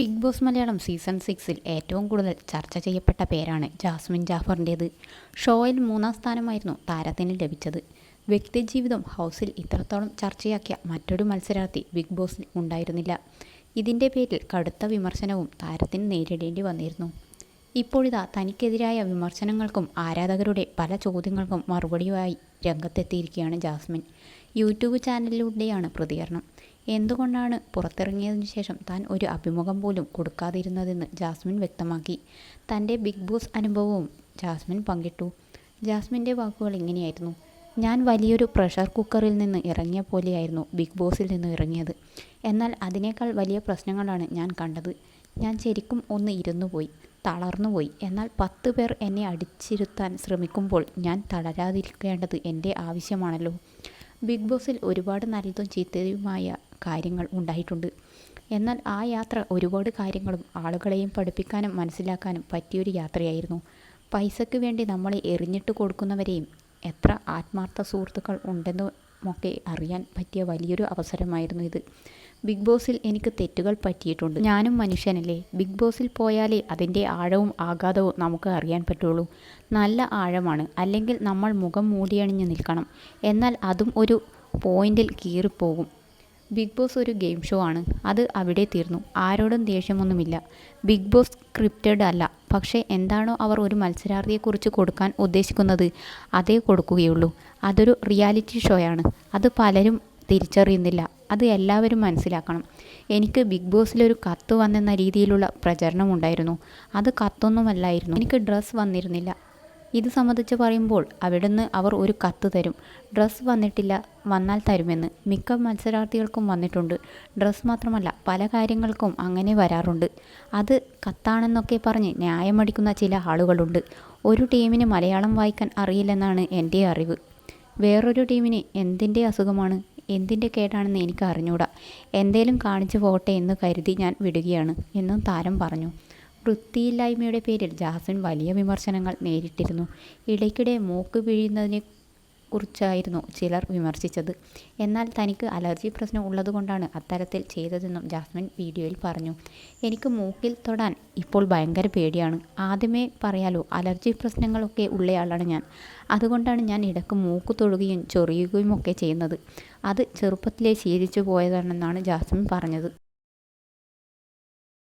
Big boss Malayalam season സിക്സിൽ ഏറ്റവും കൂടുതൽ ചർച്ച ചെയ്യപ്പെട്ട പേരാണ് ജാസ്മിൻ ജാഫറിന്റേത്. ഷോയിൽ മൂന്നാം സ്ഥാനമായിരുന്നു താരത്തിന് ലഭിച്ചത്. വ്യക്തിജീവിതം ഹൗസിൽ ഇത്രത്തോളം ചർച്ചയാക്കിയ മറ്റൊരു മത്സരാർത്ഥി ബിഗ് ബോസിൽ ഉണ്ടായിരുന്നില്ല. ഇതിന്റെ പേരിൽ കടുത്ത വിമർശനവും താരത്തിന് നേരിടേണ്ടി വന്നിരുന്നു. ഇപ്പോഴിതാ തനിക്കെതിരായ വിമർശനങ്ങൾക്കും ആരാധകരുടെ പല ചോദ്യങ്ങൾക്കും മറുപടിയായി രംഗത്തെത്തിയിരിക്കുകയാണ് ജാസ്മിൻ. യൂട്യൂബ് ചാനലിലൂടെയാണ് പ്രതികരണം. എന്തുകൊണ്ടാണ് പുറത്തിറങ്ങിയതിനു ശേഷം താൻ ഒരു അഭിമുഖം പോലും കൊടുക്കാതിരുന്നതെന്ന് ജാസ്മിൻ വ്യക്തമാക്കി. തന്റെ ബിഗ് ബോസ് അനുഭവവും ജാസ്മിൻ പങ്കിട്ടു. ജാസ്മിന്റെ വാക്കുകൾ ഇങ്ങനെയായിരുന്നു. ഞാൻ വലിയൊരു പ്രഷർ കുക്കറിൽ നിന്ന് ഇറങ്ങിയ പോലെയായിരുന്നു ബിഗ് ബോസിൽ നിന്ന് ഇറങ്ങിയത്. എന്നാൽ അതിനേക്കാൾ വലിയ പ്രശ്നങ്ങളാണ് ഞാൻ കണ്ടത്. ഞാൻ ശരിക്കും ഒന്ന് ഇരുന്നു പോയി തളർന്നുപോയി എന്നാൽ പത്ത് പേർ എന്നെ അടിച്ചിരുത്താൻ ശ്രമിക്കുമ്പോൾ ഞാൻ തളരാതിരിക്കേണ്ടത് എന്റെ ആവശ്യമാണല്ലോ. ബിഗ് ബോസിൽ ഒരുപാട് നല്ലതും ചീത്തയുമായ കാര്യങ്ങൾ ഉണ്ടായിട്ടുണ്ട്. എന്നാൽ ആ യാത്ര ഒരുപാട് കാര്യങ്ങളും ആളുകളെയും പഠിപ്പിക്കാനും മനസ്സിലാക്കാനും പറ്റിയൊരു യാത്രയായിരുന്നു. പൈസയ്ക്ക് വേണ്ടി നമ്മളെ എറിഞ്ഞിട്ട് കൊടുക്കുന്നവരെയും എത്ര ആത്മാർത്ഥ സുഹൃത്തുക്കൾ ഉണ്ടെന്നുമൊക്കെ അറിയാൻ പറ്റിയ വലിയൊരു അവസരമായിരുന്നു ഇത്. ബിഗ് ബോസിൽ എനിക്ക് തെറ്റുകൾ പറ്റിയിട്ടുണ്ട്. ഞാനും മനുഷ്യനല്ലേ. ബിഗ് ബോസിൽ പോയാലേ അതിന്റെ ആഴവും ആഘാതവും നമുക്ക് അറിയാൻ പറ്റുള്ളൂ. നല്ല ആഴമാണ്. അല്ലെങ്കിൽ നമ്മൾ മുഖം മൂടിയണിഞ്ഞ് നിൽക്കണം. എന്നാൽ അതും ഒരു പോയിന്റിൽ കീറിപ്പോകും. ബിഗ് ബോസ് ഒരു ഗെയിം ഷോ ആണ്. അത് അവിടെ തീർന്നു. ആരോടും ദേഷ്യമൊന്നുമില്ല. ബിഗ് ബോസ് സ്ക്രിപ്റ്റഡ് അല്ല. പക്ഷേ എന്താണോ അവർ ഒരു മത്സരാർത്ഥിയെക്കുറിച്ച് കൊടുക്കാൻ ഉദ്ദേശിക്കുന്നത് അതേ കൊടുക്കുകയുള്ളൂ. അതൊരു റിയാലിറ്റി ഷോയാണ് അത് പലരും തിരിച്ചറിയുന്നില്ല. അത് എല്ലാവരും മനസ്സിലാക്കണം. എനിക്ക് ബിഗ് ബോസിലൊരു കത്ത് വന്നെന്ന രീതിയിലുള്ള പ്രചരണമുണ്ടായിരുന്നു അത് കത്തൊന്നുമല്ലായിരുന്നു. എനിക്ക് ഡ്രസ്സ് വന്നിരുന്നില്ല. ഇത് സംബന്ധിച്ച് പറയുമ്പോൾ അവിടുന്ന് അവർ ഒരു കത്ത് തരും. ഡ്രസ്സ് വന്നിട്ടില്ല വന്നാൽ തരുമെന്ന്. മിക്ക മത്സരാർത്ഥികൾക്കും വന്നിട്ടുണ്ട്. ഡ്രസ്സ് മാത്രമല്ല പല കാര്യങ്ങൾക്കും അങ്ങനെ വരാറുണ്ട്. അത് കത്താണെന്നൊക്കെ പറഞ്ഞ് ന്യായമടിക്കുന്ന ചില ആളുകളുണ്ട്. ഒരു ടീമിന് മലയാളം വായിക്കാൻ അറിയില്ലെന്നാണ് എന്റെ അറിവ്. വേറൊരു ടീമിന് എന്തിന്റെ അസുഖമാണ്? എന്തിന്റെ കേടാണെന്ന് എനിക്ക് അറിഞ്ഞൂടാ. എന്തേലും കാണിച്ചു പോകട്ടെ എന്ന് കരുതി ഞാൻ വിടുകയാണ് എന്നും താരം പറഞ്ഞു. വൃത്തിയില്ലായ്മയുടെ പേരിൽ ജാസ്മിൻ വലിയ വിമർശനങ്ങൾ നേരിട്ടിരുന്നു. ഇടയ്ക്കിടെ മൂക്ക് പിഴിയുന്നതിനെ കുറിച്ചായിരുന്നു ചിലർ വിമർശിച്ചത്. എന്നാൽ തനിക്ക് അലർജി പ്രശ്നം ഉള്ളതുകൊണ്ടാണ് അത്തരത്തിൽ ചെയ്തതെന്നും ജാസ്മിൻ വീഡിയോയിൽ പറഞ്ഞു. എനിക്ക് മൂക്കിൽ തൊടാൻ ഇപ്പോൾ ഭയങ്കര പേടിയാണ്. ആദ്യമേ പറയാലോ അലർജി പ്രശ്നങ്ങളൊക്കെ ഉള്ളയാളാണ് ഞാൻ. അതുകൊണ്ടാണ് ഞാൻ ഇടയ്ക്ക് മൂക്ക് തൊടുകയും ചൊറിയുകയും ഒക്കെ ചെയ്യുന്നത്. അത് ചെറുപ്പത്തിലേ ശീലിച്ചു പോയതാണെന്നാണ് ജാസ്മിൻ പറഞ്ഞത്.